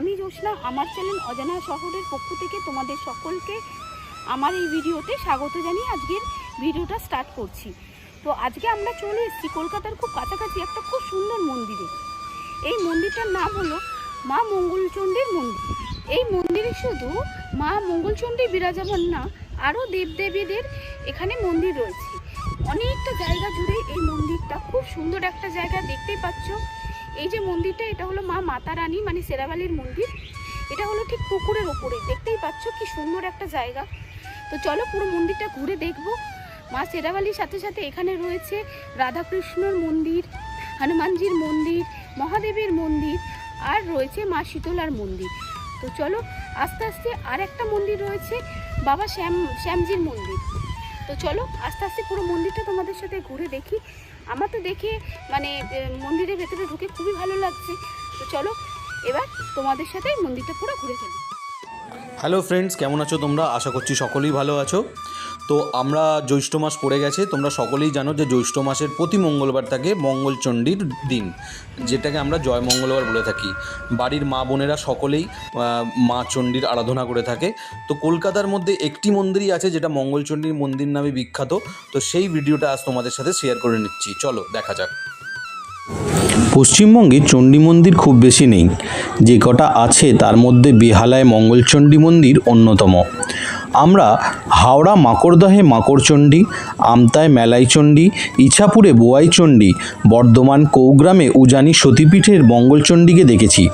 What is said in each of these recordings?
আমি জোসনা আমার চ্যানেল অজানা শহরের পক্ষ থেকে তোমাদের সকলকে আমার এই ভিডিওতে স্বাগত জানিয়ে আজকের ভিডিওটা স্টার্ট করছি। তো আজকে আমরা চলে এসেছি কলকাতার খুব কাছাকাছি একটা খুব সুন্দর মন্দিরে। এই মন্দিরটার নাম হলো মা মঙ্গলচণ্ডীর মন্দির। এই মন্দিরে শুধু মা মঙ্গলচণ্ডী বিরাজমান না, আরও দেবদেবীদের এখানে মন্দির রয়েছে। অনেকটা জায়গা জুড়ে এই মন্দিরটা, খুব সুন্দর একটা জায়গা দেখতেই পাচ্ছ। এই যে মন্দিরটা, এটা হলো মা মাতা রানী মানে সেরাবালির মন্দির। এটা হলো ঠিক পুকুরের ওপরে। দেখতেই পাচ্ছ কি সুন্দর একটা জায়গা। তো চলো পুরো মন্দিরটা ঘুরে দেখব। মা সেরাবালির সাথে সাথে এখানে রয়েছে রাধাকৃষ্ণর মন্দির, হনুমানজির মন্দির, মহাদেবের মন্দির, আর রয়েছে মা শীতলার মন্দির। তো চলো আস্তে আস্তে আর একটা মন্দির রয়েছে, বাবা শ্যাম, শ্যামজির মন্দির। তো চলো আস্তে আস্তে পুরো মন্দিরটা তোমাদের সাথে ঘুরে দেখি। আমার তো দেখে মানে মন্দিরের ভেতরে ঢুকে খুবই ভালো লাগছে। তো চলো, এবার তোমাদের সাথে মন্দিরটা পুরো ঘুরে ফেলি। হ্যালো ফ্রেন্ডস, কেমন আছো তোমরা? আশা করছি সকলেই ভালো আছো। তো আমরা জ্যৈষ্ঠ মাস পড়ে গেছে, তোমরা সকলেই জানো যে জ্যৈষ্ঠ মাসের প্রতি মঙ্গলবার থাকে মঙ্গলচণ্ডীর দিন, যেটাকে আমরা জয় মঙ্গলবার বলে থাকি। বাড়ির মা বোনেরা সকলেই মা চণ্ডীর আরাধনা করে থাকে। তো কলকাতার মধ্যে একটি মন্দিরই আছে, যেটা মঙ্গলচণ্ডীর মন্দির নামে বিখ্যাত। তো সেই ভিডিওটা আজ তোমাদের সাথে শেয়ার করে নিচ্ছি। চলো, দেখা যাক। পশ্চিমবঙ্গে চণ্ডী মন্দির খুব বেশি নেই। যে কটা আছে তার মধ্যে বেহালায় মঙ্গলচণ্ডী মন্দির অন্যতম। আমরা হাওড়া মাকড়দহে মাকড়চণ্ডী আমতায় মেলাইচণ্ডী, ইছাপুরে বোয়াইচণ্ডী, বর্ধমান কৌগ্রামে উজানি সতীপীঠের মঙ্গলচণ্ডীকে দেখেছি।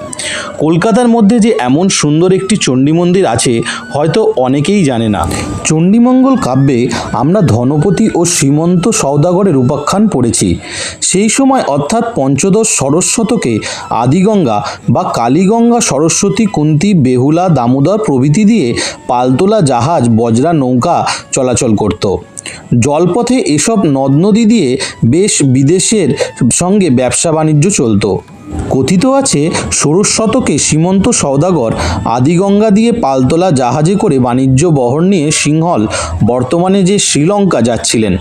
কলকাতার মধ্যে যে এমন সুন্দর একটি চণ্ডী মন্দির আছে, হয়তো অনেকেই জানে না। চণ্ডীমঙ্গল কাব্যে আমরা ধনপতি ও শ্রীমন্ত সওদাগরের উপাখ্যান পড়েছি। সেই সময় অর্থাৎ পঞ্চদশ শতকে আদিগঙ্গা বা কালীগঙ্গা সরস্বতী কুন্তি, বেহুলা, দামোদর প্রভৃতি দিয়ে পালতোলা জাহাজ বজরা, নৌকা চলাচল করত। জলপথে এসব নদ নদী দিয়ে বেশ বিদেশের সঙ্গে ব্যবসা বাণিজ্য চলতো। কথিত আছে, ষোড়শ শতকে সীমন্ত সওদাগর আদিগঙ্গা দিয়ে পালতোলা জাহাজে করে বাণিজ্য বহর নিয়ে সিংহল বর্তমানে যে শ্রীলঙ্কা যাচ্ছিলেন।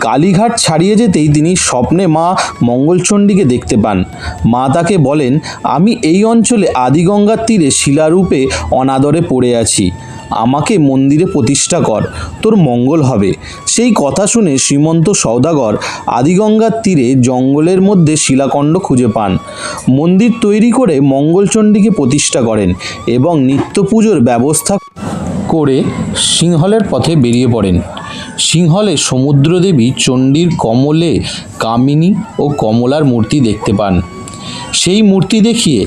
কালীঘাট ছাড়িয়ে যেতেই তিনি স্বপ্নে মা মঙ্গলচণ্ডীকে দেখতে পান। মা তাকে বলেন, আমি এই অঞ্চলে আদিগঙ্গার তীরে শিলারূপে অনাদরে পড়ে আছি। আমাকে মন্দিরে প্রতিষ্ঠা কর, তোর মঙ্গল হবে। সেই কথা শুনে শ্রীমন্ত সওদাগর আদিগঙ্গার তীরে জঙ্গলের মধ্যে শিলাখণ্ড খুঁজে পান। মন্দির তৈরি করে মঙ্গলচণ্ডীকে প্রতিষ্ঠা করেন এবং নিত্য পুজোর ব্যবস্থা করে সিংহলের পথে বেরিয়ে পড়েন। সিংহলে সমুদ্রদেবী চণ্ডীর কমলে কামিনী ও কমলার মূর্তি দেখতে পান। সেই মূর্তি দেখিয়ে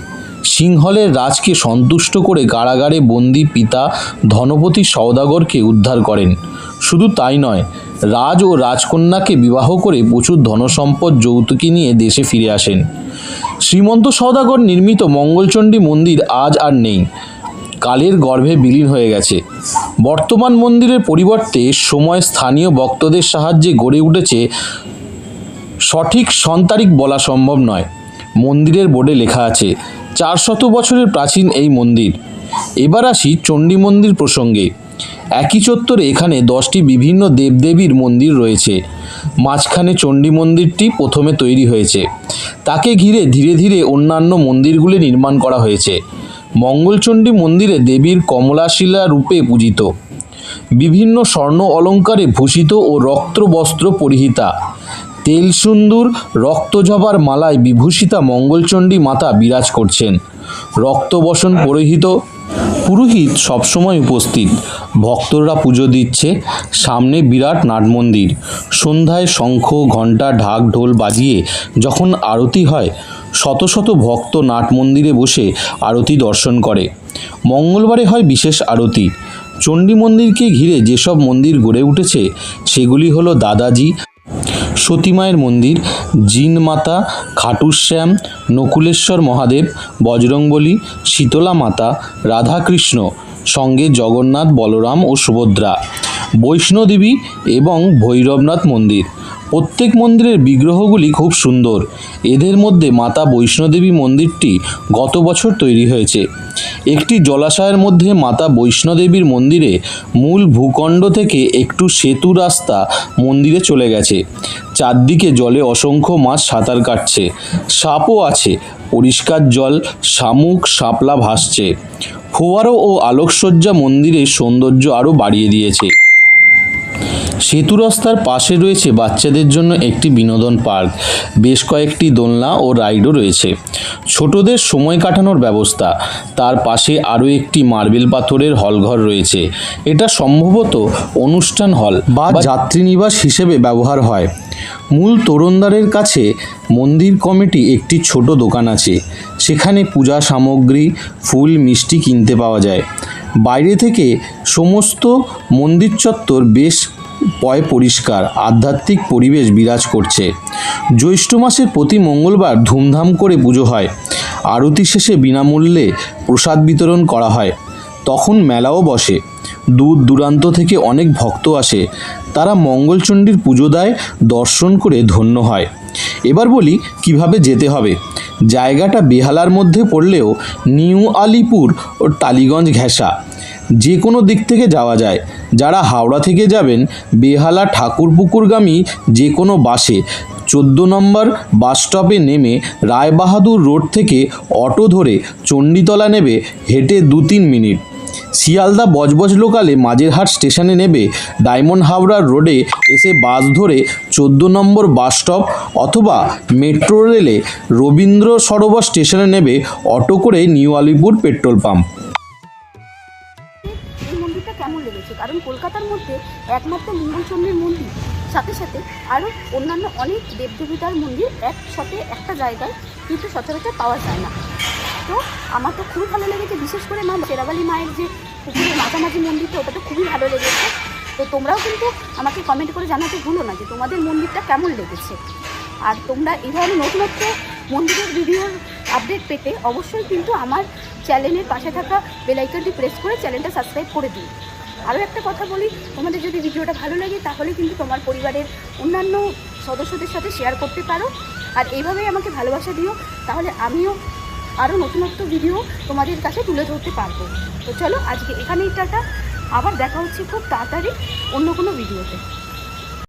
সিংহলের রাজকে সন্তুষ্ট করে কারাগারে বন্দি পিতা ধনপতি সওদাগরকে উদ্ধার করেন। শুধু তাই নয়, রাজ ও রাজকন্যাকে বিবাহ করে প্রচুর ধনসম্পদ যৌতুকি নিয়ে দেশে ফিরে আসেন। শ্রীমন্ত সওদাগর নির্মিত মঙ্গলচণ্ডী মন্দির আজ আর নেই। কালের গর্ভে বিলীন হয়ে গেছে। বর্তমান মন্দিরের পরিবর্তে সময় স্থানীয় ভক্তদের সাহায্যে গড়ে উঠেছে সঠিক সন্তারিখ বলা সম্ভব নয়। মন্দিরের বোর্ডে লেখা আছে চারশত বছরের প্রাচীন এই মন্দির। এবার আসি চণ্ডী মন্দির প্রসঙ্গে। একই চত্বরে এখানে দশটি বিভিন্ন দেবদেবীর মন্দির রয়েছে। মাঝখানে চণ্ডী মন্দিরটি প্রথমে তৈরি হয়েছে। তাকে ঘিরে ধীরে ধীরে অন্যান্য মন্দিরগুলি নির্মাণ করা হয়েছে। মঙ্গলচণ্ডী মন্দিরে দেবীর কমলাশিলা রূপে পূজিত। বিভিন্ন স্বর্ণ অলঙ্কারে ভূষিত ও রক্তবস্ত্র পরিহিতা। তেল সুন্দর রক্তজবার মালায় বিভূষিতা মঙ্গলচণ্ডী মাতা বিরাজ করছেন। রক্তবসন পরিহিত, পুরোহিত সবসময় উপস্থিত। ভক্তরা পুজো দিচ্ছে, সামনে বিরাট নাট মন্দির সন্ধ্যায় শঙ্খ, ঘণ্টা, ঢাক, ঢোল বাজিয়ে যখন আরতি হয়, শত শত ভক্ত নাট মন্দিরে বসে আরতি দর্শন করে। মঙ্গলবারে হয় বিশেষ আরতি। চণ্ডী মন্দিরকে ঘিরে যেসব মন্দির গড়ে উঠেছে, সেগুলি হলো দাদাজি সতীমায়ের মন্দির, জিন মাতা খাটুশ্যাম নকুলেশ্বর মহাদেব, বজরংবলী, শীতলা মাতা, রাধাকৃষ্ণ, সঙ্গে জগন্নাথ, বলরাম ও সুভদ্রা। বৈষ্ণোদেবী এবং ভৈরবনাথ মন্দির। প্রত্যেক মন্দিরের বিগ্রহগুলি খুব সুন্দর। এদের মধ্যে মাতা বৈষ্ণোদেবী মন্দিরটি গত বছর তৈরি হয়েছে। একটি জলাশয়ের মধ্যে মাতা বৈষ্ণোদেবীর মন্দিরে মূল ভূখণ্ড থেকে একটু সেতু রাস্তা মন্দিরে চলে গেছে। চারদিকে জলে অসংখ্য মাছ সাঁতার কাটছে। সাপও আছে। পরিষ্কার জল, শামুক, শাপলা ভাসছে। ফোয়ারো ও আলোকসজ্জা মন্দিরের সৌন্দর্য আরও বাড়িয়ে দিয়েছে। সেতু রাস্তার পাশে রয়েছে বাচ্চাদের জন্য একটি বিনোদন পার্ক। বেশ কয়েকটি দোলনা ও রাইডও রয়েছে। ছোটদের সময় কাটানোর ব্যবস্থা। তার পাশে আরও একটি মার্বেল পাথরের হলঘর রয়েছে। এটা সম্ভবত অনুষ্ঠান হল বা যাত্রীনিবাস হিসেবে ব্যবহার হয়। মূল তোরণদ্বারের কাছে মন্দির কমিটি একটি ছোট দোকান আছে। সেখানে পূজা সামগ্রী, ফুল, মিষ্টি কিনতে পাওয়া যায়। বাইরে থেকে সমস্ত মন্দির চত্বর বেশ পয় পরিষ্কার, আধ্যাত্মিক পরিবেশ বিরাজ করছে। জ্যৈষ্ঠ মাসের প্রতি মঙ্গলবার ধুমধাম করে পুজো হয়। আরতি শেষে বিনামূল্যে প্রসাদ বিতরণ করা হয়। তখন মেলাও বসে। দূর দূরান্ত থেকে অনেক ভক্ত আসে। তারা মঙ্গলচণ্ডীর পুজো দেয় দর্শন করে ধন্য হয়। এবার বলি, কীভাবে যেতে হবে? জায়গাটা বেহালার মধ্যে পড়লেও নিউ আলিপুর ও টালিগঞ্জ ঘেঁষা। যে কোনো দিক থেকে যাওয়া যায়। যারা হাওড়া থেকে যাবেন, বেহালা ঠাকুরপুকুরগামী যে কোনো বাসে, চোদ্দ নম্বর বাস স্টপে নেমে রায়বাহাদুর রোড থেকে অটো ধরে চণ্ডীতলা নেবে, হেঁটে দু তিন মিনিট। শিয়ালদা বজবজ লোকালে মাঝেরহাট স্টেশনে নেবে, ডায়মন্ড হাওড়ার রোডে এসে বাস ধরে চোদ্দ নম্বর বাস স্টপ অথবা মেট্রো রেলে রবীন্দ্র সরোবর স্টেশনে নেবে অটো করে নিউ আলিপুর পেট্রোল পাম্প। মধ্যে একমাত্র মঙ্গলচন্দ্রের মন্দির। সাথে সাথে আরও অন্যান্য অনেক দেবদেবিতার মন্দির একসাথে একটা জায়গায় কিন্তু সচরাচর পাওয়া যায় না। তো আমার তো খুবই ভালো লেগেছে, বিশেষ করে মা শেরাবালি মায়ের যে পুকুরের মাঝামাঝি মন্দিরটা, ওটা তো খুবই ভালো লেগেছে। তো তোমরাও কিন্তু আমাকে কমেন্ট করে জানাতে ভুলো না যে তোমাদের মন্দিরটা কেমন লেগেছে। আর তোমরা এই ধরনের নতুনত্ব মন্দিরের ভিডিওর আপডেট পেতে অবশ্যই কিন্তু আমার চ্যানেলের পাশে থাকা বেলাইকনটি প্রেস করে চ্যানেলটা সাবস্ক্রাইব করে দিই আরও একটা কথা বলি, তোমাদের যদি ভিডিওটা ভালো লাগে, তাহলে কিন্তু তোমার পরিবারের অন্যান্য সদস্যদের সাথে শেয়ার করতে পারো। আর এইভাবেই আমাকে ভালোবাসা দিও, তাহলে আমিও আরও নতুনত্ব ভিডিও তোমাদের কাছে তুলে ধরতে পারব। তো চলো, আজকে এখানেই টাটা। আবার দেখা হচ্ছে খুব তাড়াতাড়ি অন্য কোনো ভিডিওতে